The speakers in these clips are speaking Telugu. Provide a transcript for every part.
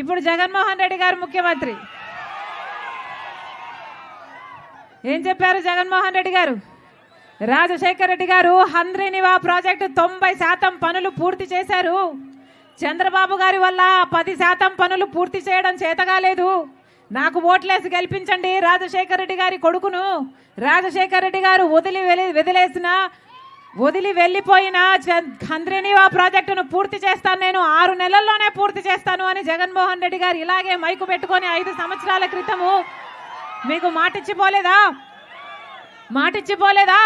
ఇప్పుడు జగన్మోహన్ రెడ్డి గారు ముఖ్యమంత్రి. ఏం చెప్పారు జగన్మోహన్ రెడ్డి గారు? రాజశేఖర్ రెడ్డి గారు హంద్రీనివా ప్రాజెక్టు తొంభై శాతం పనులు పూర్తి చేశారు. చంద్రబాబు గారి వల్ల పది శాతం పనులు పూర్తి చేయడం చేతగాలేదు నాకు ఓట్లేసి గెలిపించండి రాజశేఖర్ రెడ్డి గారి కొడుకును. రాజశేఖర్ రెడ్డి గారు వదిలి వెలి- వదిలేసిన వదిలి వెళ్ళిపోయిన చ- హంద్రీనివా ప్రాజెక్టును పూర్తి చేస్తాను నేను ఆరు నెలల్లోనే పూర్తి చేస్తాను అని జగన్మోహన్ రెడ్డి గారు ఇలాగే మైకు పెట్టుకొని ఐదు సంవత్సరాల క్రితము మీకు మాటిచ్చిపోలేదా? మాటిచ్చిపోలేదా?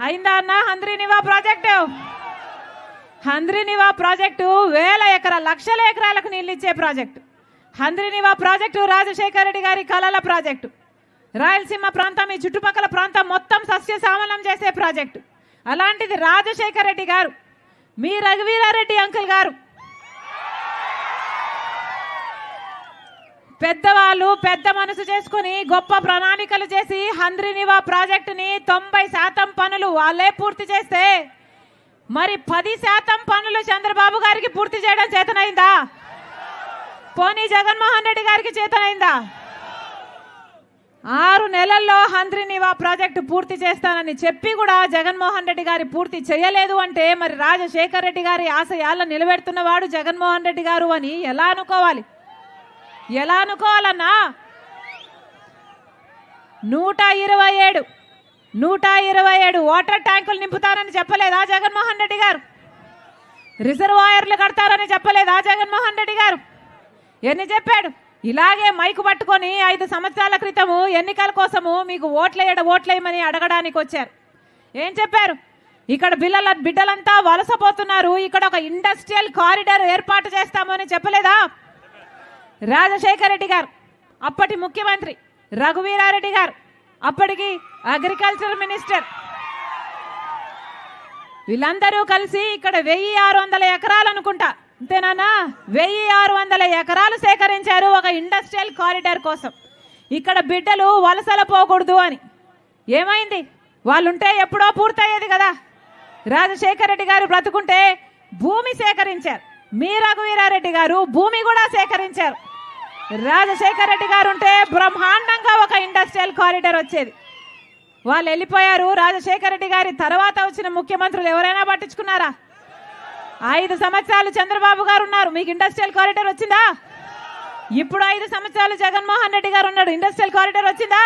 అయిందా అన్న హంద్రీనివా ప్రాజెక్టు? హంద్రీనివా ప్రాజెక్టు వేల ఎకరా లక్షల ఎకరాలకు నీళ్ళు ఇచ్చే ప్రాజెక్టు. హంద్రీనివా ప్రాజెక్టు రాజశేఖర రెడ్డి గారి కళల ప్రాజెక్టు. రాయలసీమ ప్రాంతం ఈ చుట్టుపక్కల ప్రాంతం మొత్తం సస్యశామలం చేసే ప్రాజెక్టు. అలాంటిది రాజశేఖర రెడ్డి గారు మీ రఘువీరారెడ్డి అంకుల్ గారు. పెద్దవాళ్ళు పెద్ద మనసు చేసుకుని గొప్ప ప్రణాళికలు చేసి హంద్రినివా ప్రాజెక్టుని తొంభై శాతం పనులు వాళ్ళే పూర్తి చేస్తే మరి పది శాతం పనులు చంద్రబాబు గారికి పూర్తి చేయడం చేతనైందా? పోనీ జగన్మోహన్ రెడ్డి గారికి చేతనైందా? ఆరు నెలల్లో హంద్రీనివా ప్రాజెక్టు పూర్తి చేస్తానని చెప్పి కూడా జగన్మోహన్ రెడ్డి గారి పూర్తి చేయలేదు అంటే మరి రాజశేఖర్ రెడ్డి గారి ఆశయాలను నిలబెడుతున్నవాడు జగన్మోహన్ రెడ్డి గారు అని ఎలా అనుకోవాలి? ఎలా అనుకోవాలన్నా? నూట ఇరవై ఏడు నూట ఇరవై ఏడు వాటర్ ట్యాంకులు నింపుతారని చెప్పలేదా జగన్మోహన్ రెడ్డి గారు? రిజర్వాయర్లు కడతారని చెప్పలేదా జగన్మోహన్ రెడ్డి గారు? ఎన్ని చెప్పాడు? ఇలాగే మైకు పట్టుకొని ఐదు సంవత్సరాల క్రితము ఎన్నికల కోసము మీకు ఓట్లేయడ ఓట్లేయమని అడగడానికి వచ్చారు. ఏం చెప్పారు? ఇక్కడ బిల్లల బిడ్డలంతా వలసపోతున్నారు. ఇక్కడ ఒక ఇండస్ట్రియల్ కారిడార్ ఏర్పాటు చేస్తామని చెప్పలేదా? రాజశేఖర రెడ్డి గారు అప్పటి ముఖ్యమంత్రి రఘువీరారెడ్డి గారు అప్పటికి అగ్రికల్చర్ మినిస్టర్. వీళ్ళందరూ కలిసి ఇక్కడ వెయ్యి ఆరు వందల ఎకరాలు అనుకుంటా. అంతేనా వెయ్యి ఆరు వందల ఎకరాలు సేకరించారు ఒక ఇండస్ట్రియల్ కారిడార్ కోసం. ఇక్కడ బిడ్డలు వలసల పోకూడదు అని. ఏమైంది? వాళ్ళుంటే ఎప్పుడో పూర్తయ్యేది కదా. రాజశేఖర రెడ్డి గారు బ్రతుకుంటే భూమి సేకరించారు. మీ రఘువీరారెడ్డి గారు భూమి కూడా సేకరించారు. రాజశేఖర రెడ్డి గారు ఉంటే బ్రహ్మాండంగా ఒక ఇండస్ట్రియల్ కారిడార్ వచ్చేది. వాళ్ళు వెళ్ళిపోయారు. రాజశేఖర రెడ్డి గారి తర్వాత వచ్చిన ముఖ్యమంత్రులు ఎవరైనా పట్టించుకున్నారా? ఐదు సంవత్సరాలు చంద్రబాబు గారు ఉన్నారు. మీకు ఇండస్ట్రియల్ కారిడార్ వచ్చిందా? ఇప్పుడు ఐదు సంవత్సరాలు జగన్మోహన్ రెడ్డి గారు ఉన్నాడు. ఇండస్ట్రియల్ కారిడార్ వచ్చిందా?